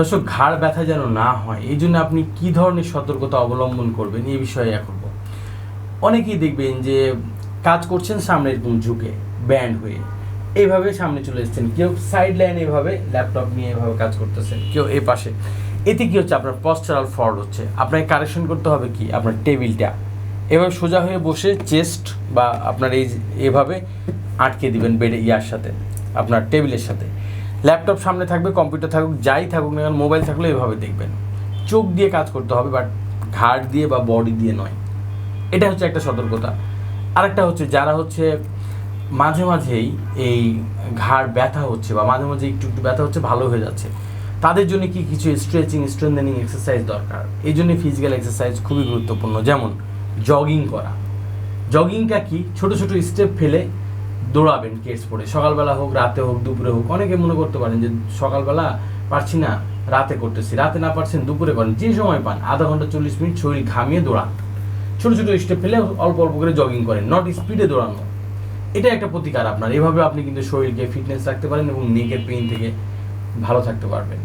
দর্শক, ঘাড় ব্যথা যেন না হয়, এই জন্য আপনি কি ধরনের সতর্কতা অবলম্বন করবেন এই বিষয়ে এখন। অনেকেই দেখবেন যে কাজ করছেন সামনে এরকম ঝুঁকে, ব্যান্ড হয়ে। এইভাবে সামনে চলে এসেছেন। কেউ সাইড লাইন এভাবে, ল্যাপটপ নিয়ে এভাবে কাজ করতেছেন, কেউ এ পাশে। এতে কি হচ্ছে? আপনার পশ্চারাল ফল্ট হচ্ছে। আপনাকে কারেকশন করতে হবে কি? আপনার টেবিলটা। এভাবে সোজা হয়ে বসে চেস্ট বা আপনার এই এভাবে আটকে দিবেন বেডে ইয়ার সাথে, আপনার টেবিলের সাথে। ল্যাপটপ সামনে থাকবে, কম্পিউটার থাকুক, যাই থাকুক না কেন, মোবাইল থাকলে এভাবে দেখবেন। চোখ দিয়ে কাজ করতে হবে, বাট ঘাড় দিয়ে বা বডি দিয়ে নয়। এটা হচ্ছে একটা সতর্কতা। আরেকটা হচ্ছে যারা হচ্ছে মাঝে মাঝেই এই ঘাড় ব্যথা হচ্ছে বা মাঝে মাঝে একটু একটু ব্যথা হচ্ছে, ভালো হয়ে যাচ্ছে, তাদের জন্য কি কিছু স্ট্রেচিং স্ট্রেন্থেনিং এক্সারসাইজ দরকার? এই জন্য ফিজিক্যাল এক্সারসাইজ খুবই গুরুত্বপূর্ণ। যেমন জগিং করা। জগিংটা কি? ছোট ছোট স্টেপ ফেলে দৌড়াবেন কেস পরে সকালবেলা হোক, রাতে হোক, দুপুরে হোক, অনেকে মনে করতে পারেন যে সকালবেলা পারছি না, রাতে করতেছি। রাতে না পারছেন, দুপুরে করেন। যে সময় পান, আধা ঘণ্টা, চল্লিশ মিনিট শরীর ঘামিয়ে দৌড়ান। ছোট ছোট স্টেপ ফেলে অল্প অল্প করে জগিং করেন। নট স্পিডে দৌড়ানো। এটা একটা প্রতিকার আপনার। এভাবে আপনি কিন্তু শরীরকে ফিটনেস রাখতে পারেন এবং নেকের পেইন থেকে ভালো থাকতে পারবেন।